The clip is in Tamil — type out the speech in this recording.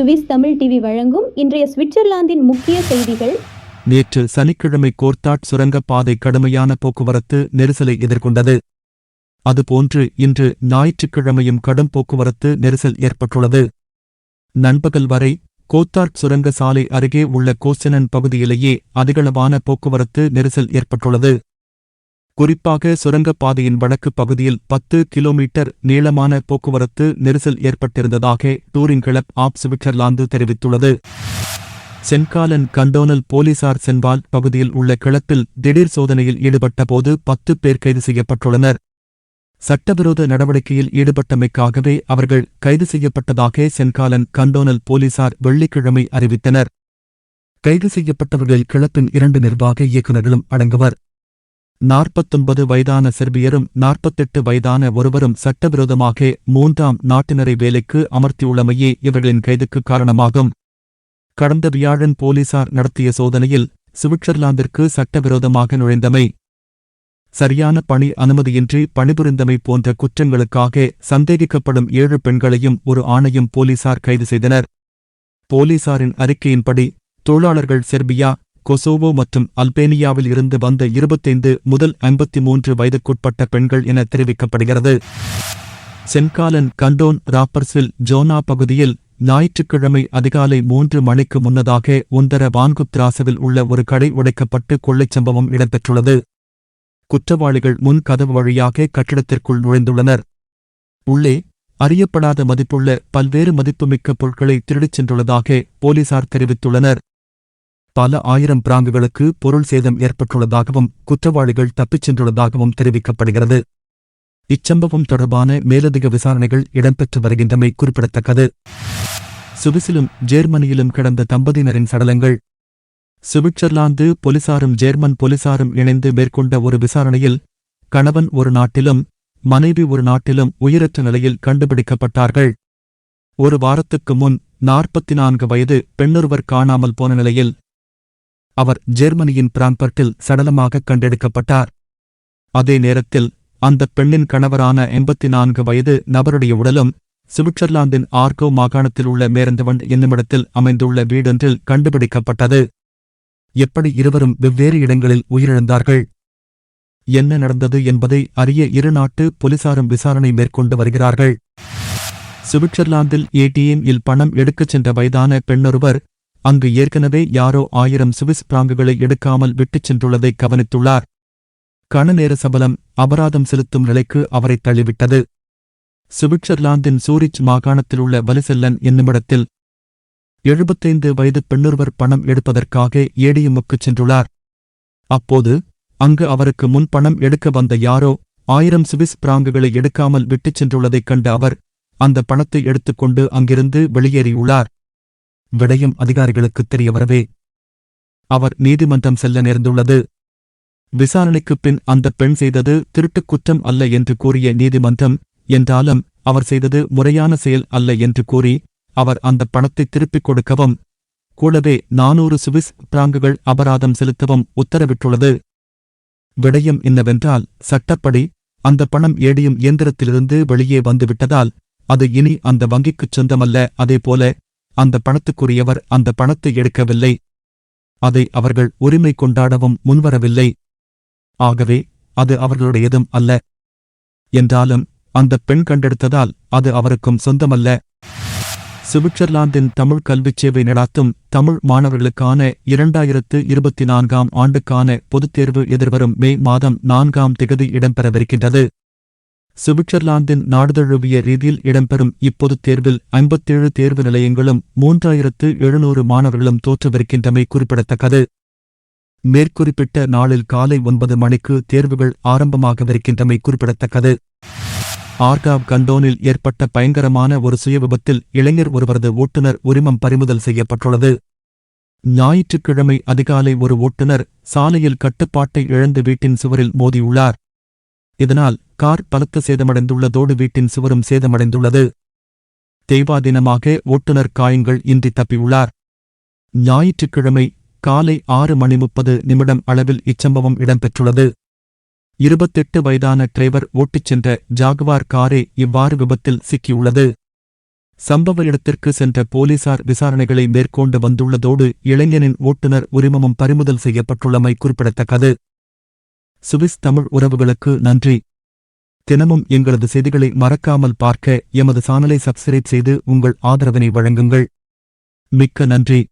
சுவிஸ் தமிழ் டிவி வழங்கும் இன்றைய சுவிட்சர்லாந்தின் முக்கிய செய்திகள். நேற்று சனிக்கிழமை கோர்த்தாட் சுரங்கப்பாதை கடுமையான போக்குவரத்து நெரிசலை எதிர்கொண்டது. அதுபோன்று இன்று ஞாயிற்றுக்கிழமையும் கடும் போக்குவரத்து நெரிசல் ஏற்பட்டுள்ளது. நண்பகல் வரை கோத்தார்ட் சுரங்க சாலை அருகே உள்ள கோசனன் பகுதியிலேயே அதிகளவான போக்குவரத்து நெரிசல் ஏற்பட்டுள்ளது. குறிப்பாக சுரங்கப்பாதையின் வடக்கு பகுதியில் பத்து கிலோமீட்டர் நீளமான போக்குவரத்து நெரிசல் ஏற்பட்டிருந்ததாக டூரிங் கிளப் ஆப் சுவிட்சர்லாந்து தெரிவித்துள்ளது. சென்காலன் கண்டோனல் போலீசார் சென்வால் பகுதியில் உள்ள கிளப்பில் திடீர் சோதனையில் ஈடுபட்டபோது பத்து பேர் கைது செய்யப்பட்டுள்ளனர். சட்டவிரோத நடவடிக்கையில் ஈடுபட்டமைக்காகவே அவர்கள் கைது செய்யப்பட்டதாக சென்காலன் கண்டோனல் போலீசார் வெள்ளிக்கிழமை அறிவித்தனர். கைது செய்யப்பட்டவர்கள் கிளப்பின் இரண்டு நிர்வாக இயக்குநர்களும் அடங்குவர். நாற்பத்தொன்பது வயதான செர்பியரும் நாற்பத்தெட்டு வயதான ஒருவரும் சட்டவிரோதமாக மூன்றாம் நாட்டினரை வேலைக்கு அமர்த்தியுள்ளமையே இவர்களின் கைதுக்கு காரணமாகும். கடந்த வியாழன் போலீசார் நடத்திய சோதனையில் சுவிட்சர்லாந்திற்கு சட்டவிரோதமாக நுழைந்தமை. சரியான பணி அனுமதியின்றி பணிபுரிந்தமை போன்ற குற்றங்களுக்காக சந்தேகிக்கப்படும் ஏழு பெண்களையும் ஒரு ஆணையும் போலீசார் கைது செய்தனர். போலீசாரின் அறிக்கையின்படி தொழிலாளர்கள் செர்பியா கொசோவோ மற்றும் அல்பேனியாவில் இருந்து வந்த இருபத்தைந்து முதல் ஐம்பத்தி மூன்று வயதுக்குட்பட்ட பெண்கள் என தெரிவிக்கப்படுகிறது. சென்காலன் கண்டோன் ராப்பர்ஸில் ஜோனா பகுதியில் ஞாயிற்றுக்கிழமை அதிகாலை மூன்று மணிக்கு முன்னதாக உந்தர வான்குத்ராசவில் உள்ள ஒரு கடை உடைக்கப்பட்டு கொள்ளைச் சம்பவம் இடம்பெற்றுள்ளது. குற்றவாளிகள் முன் கதவு வழியாக கட்டிடத்திற்குள் நுழைந்துள்ளனர். உள்ளே அறியப்படாத மதிப்புள்ள பல்வேறு மதிப்புமிக்க பொருட்களை திருடிச் சென்றுள்ளதாக போலீசார் தெரிவித்துள்ளனர். பல ஆயிரம் பிராங்குகளுக்கு பொருள் சேதம் ஏற்பட்டுள்ளதாகவும் குற்றவாளிகள் தப்பிச் சென்றுள்ளதாகவும் தெரிவிக்கப்படுகிறது. இச்சம்பவம் தொடர்பான மேலதிக விசாரணைகள் இடம்பெற்று வருகின்றமை குறிப்பிடத்தக்கது. சுவிசிலும் ஜேர்மனியிலும் கிடந்த தம்பதியினரின் சடலங்கள். சுவிட்சர்லாந்து போலீசாரும் ஜேர்மன் போலீசாரும் இணைந்து மேற்கொண்ட ஒரு விசாரணையில் கணவன் ஒரு நாட்டிலும் மனைவி ஒரு நாட்டிலும் உயிரற்ற நிலையில் கண்டுபிடிக்கப்பட்டார்கள். ஒரு வாரத்துக்கு முன் நாற்பத்தி நான்கு வயது பெண்ணொருவர் காணாமல் போன நிலையில் அவர் ஜெர்மனியின் பிராங்பர்ட்டில் சடலமாக கண்டெடுக்கப்பட்டார். அதே நேரத்தில் அந்த பெண்ணின் கணவரான எண்பத்தி நான்கு வயது நபருடைய உடலும் சுவிட்சர்லாந்தின் ஆர்கோ மாகாணத்தில் உள்ள மேரந்தவன் என்னுமிடத்தில் அமைந்துள்ள வீடொன்றில் கண்டுபிடிக்கப்பட்டது. எப்படி இருவரும் வெவ்வேறு இடங்களில் உயிரிழந்தார்கள்? என்ன நடந்தது என்பதை அறிய இரு நாட்டு போலீசாரும் விசாரணை மேற்கொண்டு வருகிறார்கள். சுவிட்சர்லாந்தில் ஏடிஎம் இல் பணம் எடுக்கச் சென்ற வயதான பெண்ணொருவர் அங்கு ஏற்கனவே யாரோ ஆயிரம் சுவிஸ் பிராங்குகளை எடுக்காமல் விட்டுச் சென்றுள்ளதை கவனித்துள்ளார். கணநேர சபலம் அபராதம் செலுத்தும் நிலைக்கு அவரை தள்ளிவிட்டது. சுவிட்சர்லாந்தின் சூரிச் மாகாணத்திலுள்ள வலிசெல்லன் என்னுமிடத்தில் எழுபத்தைந்து வயது பெண்ணொருவர் பணம் எடுப்பதற்காக ஏடிஎம்முக்குச் சென்றுள்ளார். அப்போது அங்கு அவருக்கு முன் பணம் எடுக்க வந்த யாரோ ஆயிரம் சுவிஸ் பிராங்குகளை எடுக்காமல் விட்டுச் சென்றுள்ளதைக் கண்ட அவர் அந்த பணத்தை எடுத்துக்கொண்டு அங்கிருந்து வெளியேறியுள்ளார். விடயம் அதிகாரிகளுக்குத் தெரியவரவே அவர் நீதிமன்றம் செல்ல நேர்ந்துள்ளது. விசாரணைக்குப் பின் அந்த பெண் செய்தது திருட்டுக் குற்றம் அல்ல என்று கூறிய நீதிமன்றம் என்றாலும் அவர் செய்தது முறையான செயல் அல்ல என்று கூறி அவர் அந்த பணத்தை திருப்பிக் கொடுக்கவும் கூடவே நானூறு சுவிஸ் பிராங்குகள் அபராதம் செலுத்தவும் உத்தரவிட்டுள்ளது. விடயம் என்னவென்றால் சட்டப்படி அந்த பணம் ஏடியும் இயந்திரத்திலிருந்து வெளியே வந்துவிட்டதால் அது இனி அந்த வங்கிக்குச் சொந்தமல்ல. அதேபோல அந்த பணத்துக்குரியவர் அந்த பணத்தை எடுக்கவில்லை. அதை அவர்கள் உரிமை கொண்டாடவும் முன்வரவில்லை. ஆகவே அது அவர்களுடையதும் அல்ல. என்றாலும் அந்த பெண் கண்டெடுத்ததால் அது அவருக்கும் சொந்தமல்ல. சுவிட்சர்லாந்தின் தமிழ் கல்விச் சேவை நடாத்தும் தமிழ் மாணவர்களுக்கான இரண்டாயிரத்து இருபத்தி நான்காம் ஆண்டுக்கான பொதுத் தேர்வு எதிர்வரும் மே மாதம் நான்காம் திகதி இடம்பெறவிருக்கின்றது. சுவிட்சர்லாந்தின் நாடுதழுவிய ரீதியில் இடம்பெறும் இப்பொது தேர்வில் ஐம்பத்தேழு தேர்வு நிலையங்களும் மூன்றாயிரத்து எழுநூறு மாணவர்களும் தோற்றவிருக்கின்றமை குறிப்பிடத்தக்கது. மேற்குறிப்பிட்ட நாளில் காலை ஒன்பது மணிக்கு தேர்வுகள் ஆரம்பமாகவிருக்கின்றமை குறிப்பிடத்தக்கது. ஆர்காவ் கண்டோனில் ஏற்பட்ட பயங்கரமான ஒரு சுய விபத்தில் இளைஞர் ஒருவரது ஓட்டுநர் உரிமம் பறிமுதல் செய்யப்பட்டுள்ளது. ஞாயிற்றுக்கிழமை அதிகாலை ஒரு ஓட்டுநர் சாலையில் கட்டுப்பாட்டை இழந்து வீட்டின் சுவரில் மோதியுள்ளார். இதனால் கார் பலத்த சேதமடைந்துள்ளதோடு வீட்டின் சுவரும் சேதமடைந்துள்ளது. தெய்வாதீனமாக ஓட்டுநர் காயங்கள் இன்றி தப்பியுள்ளார். ஞாயிற்றுக்கிழமை காலை ஆறு மணி முப்பது நிமிடம் அளவில் இச்சம்பவம் இடம்பெற்றுள்ளது. இருபத்தெட்டு வயதான டிரைவர் ஓட்டிச் சென்ற ஜாகுவார் காரே இவ்வாறு விபத்தில் சிக்கியுள்ளது. சம்பவ இடத்திற்கு சென்ற போலீசார் விசாரணைகளை மேற்கொண்டு வந்துள்ளதோடு இளைஞனின் ஓட்டுநர் உரிமமும் பறிமுதல் செய்யப்பட்டுள்ளமை குறிப்பிடத்தக்கது. சுவிஸ் தமிழ் உறவுகளுக்கு நன்றி. தினமும் எங்களது செய்திகளை மறக்காமல் பார்க்க எமது சானலை சப்ஸ்கிரைப் செய்து உங்கள் ஆதரவினை வழங்குங்கள். மிக்க நன்றி.